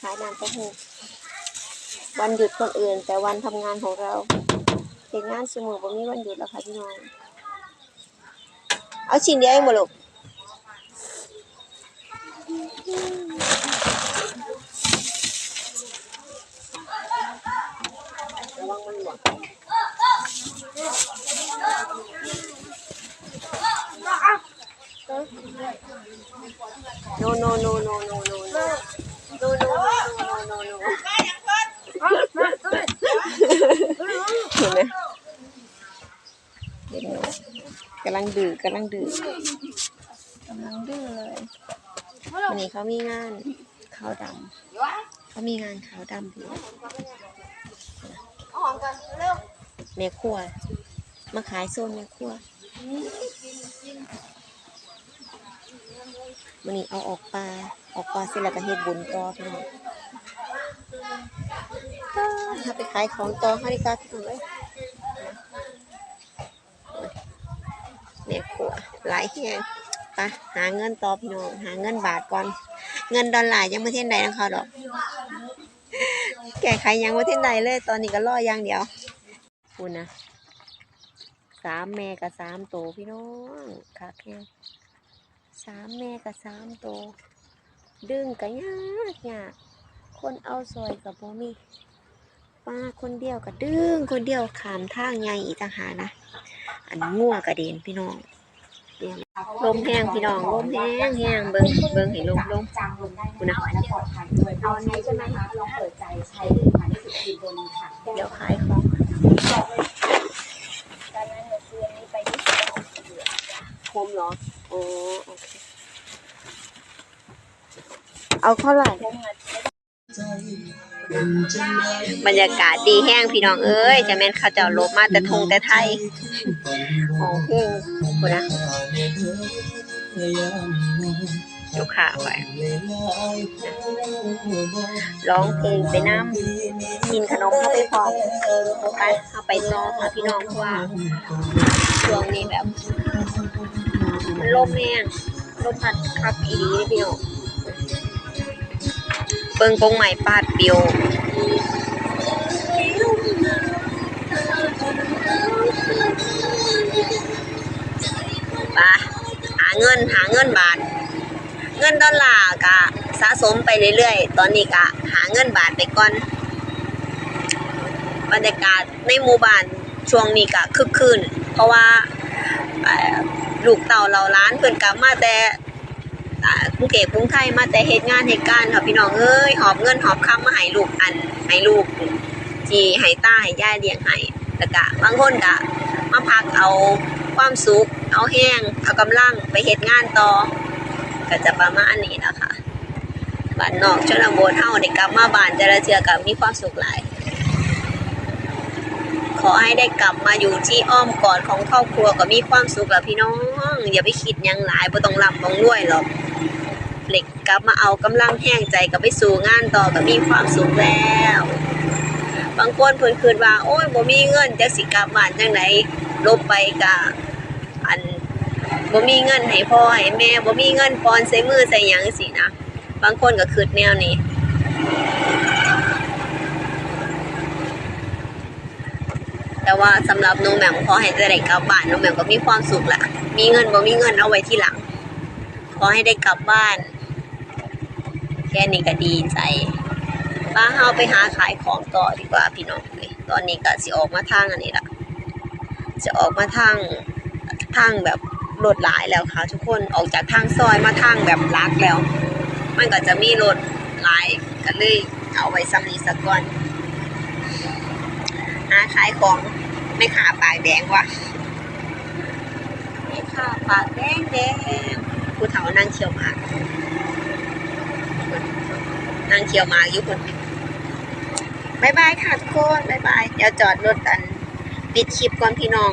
ขายน้ำเต้าหู้วันหยุดคนอื่น แต่วันทำงานของเราเห็นงานสมุบ่มีวันหยุดแล้วค่ะพี่น้อง เอาชิ้นเดียวเองบ่ลูก no no no no no no no no no no no no no เห็นไหมเห็นไหมกำลังดื้อกำลังดื้อกำลังดื้อเลยวันนี้เขามีงานขาวดำเขามีงานขาวดำด้วยแม่ครัวมาขายโซนแม่ครัว วันนี้เอาออกปลาออกปลาเสร็จแล้วก็เฮ็ดบุญต่อพี่น้องถ้าไปขายของต่อเขาดีกว่าพี่น้องเอ้ยแม่ครัวหลายแฮงไปหาเงินต่อพี่น้องหาเงินบาทก่อน เงินดอลลาร์ยังไม่เท่นใดนะเขาดอก แก้ไขยังไม่เท่นใดเลย ตอนนี้ก็รออย่างเดียวคุณนะสามแม่กับสามโตพี่น้องค่ะแค่ สามแม่กับสามโต ดึงก็ยากยากคนเอาซอยกับบ่มีป้าคนเดียวก็ดึงคนเดียวขามทางใหญ่อีกต่างหากนะ อันงัวกระเด็นพี่น้องเดี๋ยวลมแห้งพี่น้องลมแห้งแห้งเบิ่งเบิ่งให้ลมลมจางลงได้คุณนะและปลอดภัยด้วยเอาใช้ใช่ไหมคะลองเปิดใจใช้ดูค่ะได้สุดทีบนค่ะเดี๋ยวขายของ ตอนนั้นหนูซื้ออันนี้ไปที่สวน คมเหรอโอ้โอเค เอาเท่าไหร่ บรรยากาศดีแห้งพี่น้องเอ้ย จะแม่นเขาเจ้าลบมาแต่ทงแต่ไทย โอ้เพลงคุณนะลูกค้าไปร้องเพลงไปน้ำกินขนมเข้าไปพร้อมไปเข้าไปต่อค่ะพี่น้องเพราะว่าช่วงนี้แบบมันลมแห้งลมพัดคักอีดีนี่พี่น้อง เบิ่งกงใหม่ปาดปิวไปหาเงินหาเงินบาท เงินดอลลาร์กะสะสมไปเรื่อยๆ ตอนนี้กะหาเงินบาทไปก่อน บรรยากาศในหมู่บ้านช่วงนี้กะคึกคืน เพราะว่าลูกเต่าเราล้านเพิ่นกลับมาแต่ กรุงเทพกรุงไทยมาแต่เฮ็ดงานเหตุการณ์ค่ะพี่น้องเอ้ยหอบเงินหอบคำมาให้ลูกอันให้ลูกที่ให้ตาให้ยายเลี้ยงให้แล้วก็บางคนก็มาพักเอาความสุขเอาแห้งเอากำลังไปเฮ็ดงานต่อ ก็จะประมาณนี้นะคะบ้านนอกชนบทเฮาได้กลับมาบ้านแต่ละเทื่อก็มีความสุขหลายขอให้ได้กลับมาอยู่ที่อ้อมกอดของครอบครัวก็มีความสุขแล้วพี่น้อง อย่าไปคิดยังหลายบ่ต้องร่ำต้องรวยหรอก เหล็กกลับมาเอากำลังแห้งใจกลับไปสู่งานต่อก็มีความสุขแล้ว บางคนเพิ่นคิดว่า โอ้ยบ่มีเงินจักสิกลับบ้านจังไดลบไปก็อันบ่มีเงินให้พ่อให้แม่บ่มีเงินปอนใส่มือใส่หยังสินะบางคนก็คิดแนวนี้แต่ว่าสำหรับหนูแหม่มขอให้ได้กลับบ้านหนูแหม่มก็มีความสุขแหละมีเงินบ่มีเงินเอาไว้ที่หลัง ขอให้ได้กลับบ้าน แค่นี้ก็ดีใจป้าเฮาไปหาขายของต่อดีกว่าพี่น้องเลยตอนนี้ก็สิออกมาทางอันนี้ละจะออกมาทางทางแบบรถหลายแล้วค่ะ ทุกคนออกจากทางซอยมาทางแบบลักแล้ว มันก็จะมีรถหลายก็เลยเอาไว้ซ้ำนี้สักก่อนหาขายของไม่ขาปากแดงว่ะไม่ขาปากแดงแดงผู้เฒ่านั่งเขียวมาก นางเขียวมาอยู่คนบายบายค่ะทุกคนบายบาย เดี๋ยวจอดรถกันปิดคลิปก่อนพี่น้อง